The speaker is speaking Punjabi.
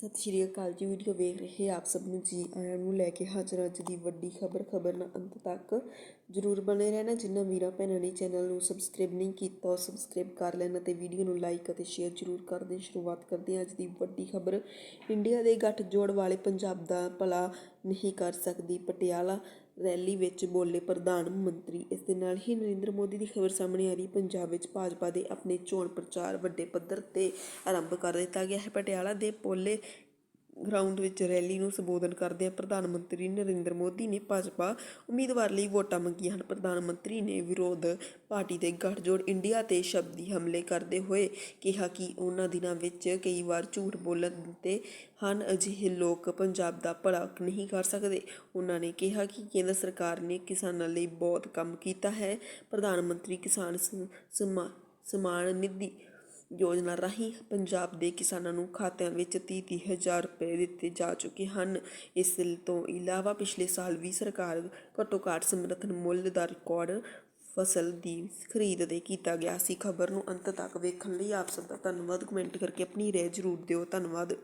ਸਤਿ ਸ਼੍ਰੀ ਅਕਾਲ ਜੀ, ਵੀਡੀਓ ਵੇਖ ਰਹੇ ਆਪ ਸਭ ਨੂੰ ਜੀ, ਆਇਆਂ ਨੂੰ ਲੈ ਕੇ ਹਾਜ਼ਰ ਅੱਜ ਦੀ ਵੱਡੀ ਖਬਰ ਖਬਰ ਨਾਲ ਅੰਤ ਤੱਕ। ਜਰੂਰ ਬਣੇ ਰਹਿਣਾ ਜਿਨ੍ਹਾਂ ਵੀਰਾਂ ਭੈਣਾਂ ਨੇ ਚੈਨਲ ਨੂੰ ਸਬਸਕ੍ਰਾਈਬ ਨਹੀਂ ਕੀਤਾ, ਉਹ ਸਬਸਕ੍ਰਾਈਬ ਕਰ ਲੈਣ ਅਤੇ ਵੀਡੀਓ ਨੂੰ ਲਾਈਕ ਅਤੇ ਸ਼ੇਅਰ ਜਰੂਰ ਕਰ ਦੇਣ। ਸ਼ੁਰੂਆਤ ਕਰਦੇ ਹਾਂ ਅੱਜ ਦੀ ਵੱਡੀ ਖਬਰ। ਇੰਡੀਆ ਦੇ ਗੱਠਜੋੜ ਵਾਲੇ ਪੰਜਾਬ ਦਾ ਭਲਾ ਨਹੀਂ ਕਰ ਸਕਦੀ ਪਟਿਆਲਾ। ਰੈਲੀ ਵਿੱਚ ਬੋਲੇ ਪ੍ਰਧਾਨ ਮੰਤਰੀ। ਇਸ ਦੇ ਨਾਲ ਹੀ ਨਰਿੰਦਰ ਮੋਦੀ ਦੀ ਖਬਰ ਸਾਹਮਣੇ ਆ ਰਹੀ। ਪੰਜਾਬ ਵਿੱਚ ਭਾਜਪਾ ਦੇ ਆਪਣੇ ਚੋਣ ਪ੍ਰਚਾਰ ਵੱਡੇ ਪੱਧਰ ਤੇ ਆਰੰਭ ਕਰ ਦਿੱਤਾ ਗਿਆ ਹੈ। ਪਟਿਆਲਾ ਦੇ ਪੋਲੇ ਗਰਾਊਂਡ ਵਿੱਚ ਰੈਲੀ ਨੂੰ ਸੰਬੋਧਨ ਕਰਦਿਆਂ ਪ੍ਰਧਾਨ ਮੰਤਰੀ ਨਰਿੰਦਰ ਮੋਦੀ ਨੇ ਭਾਜਪਾ ਉਮੀਦਵਾਰ ਲਈ ਵੋਟਾਂ ਮੰਗੀਆਂ ਹਨ। ਪ੍ਰਧਾਨ ਮੰਤਰੀ ਨੇ ਵਿਰੋਧ ਪਾਰਟੀ ਦੇ ਗੱਠਜੋੜ ਇੰਡੀਆ ਤੇ ਸ਼ਬਦੀ ਹਮਲੇ ਕਰਦੇ ਹੋਏ ਕਿਹਾ ਕਿ ਉਹਨਾਂ ਦਿਨਾਂ ਵਿੱਚ ਕਈ ਵਾਰ ਝੂਠ ਬੋਲਣ ਤੇ ਹਨ, ਅਜਿਹੇ ਲੋਕ ਪੰਜਾਬ ਦਾ ਭਲਾ ਨਹੀਂ ਕਰ ਸਕਦੇ। ਉਹਨਾਂ ਨੇ ਕਿਹਾ ਕਿ ਕੇਂਦਰ ਸਰਕਾਰ ਨੇ ਕਿਸਾਨਾਂ ਲਈ ਬਹੁਤ ਕੰਮ ਕੀਤਾ ਹੈ। ਪ੍ਰਧਾਨ ਮੰਤਰੀ ਕਿਸਾਨ ਸਮਾ- ਸਮਾਨ ਨਿਧੀ ਯੋਜਨਾ ਰਾਹੀਂ ਪੰਜਾਬ ਦੇ ਕਿਸਾਨਾਂ ਨੂੰ ਖਾਤਿਆਂ ਵਿੱਚ 30 ਹਜ਼ਾਰ ਰੁਪਏ ਦਿੱਤੇ ਜਾ ਚੁੱਕੇ ਹਨ। ਇਸ ਤੋਂ ਇਲਾਵਾ ਪਿਛਲੇ ਸਾਲ ਵੀ ਸਰਕਾਰ ਘੱਟੋ ਘੱਟ ਸਮਰਥਨ ਮੁੱਲ ਦਾ ਰਿਕਾਰਡ ਫਸਲ ਦੀ ਖਰੀਦ ਦੇ ਕੀਤਾ ਗਿਆ ਸੀ। ਖਬਰ ਨੂੰ ਅੰਤ ਤੱਕ ਵੇਖਣ ਲਈ ਆਪ ਸਭ ਦਾ ਧੰਨਵਾਦ। ਕਮੈਂਟ ਕਰਕੇ ਆਪਣੀ ਰਾਏ ਜ਼ਰੂਰ ਦਿਓ। ਧੰਨਵਾਦ।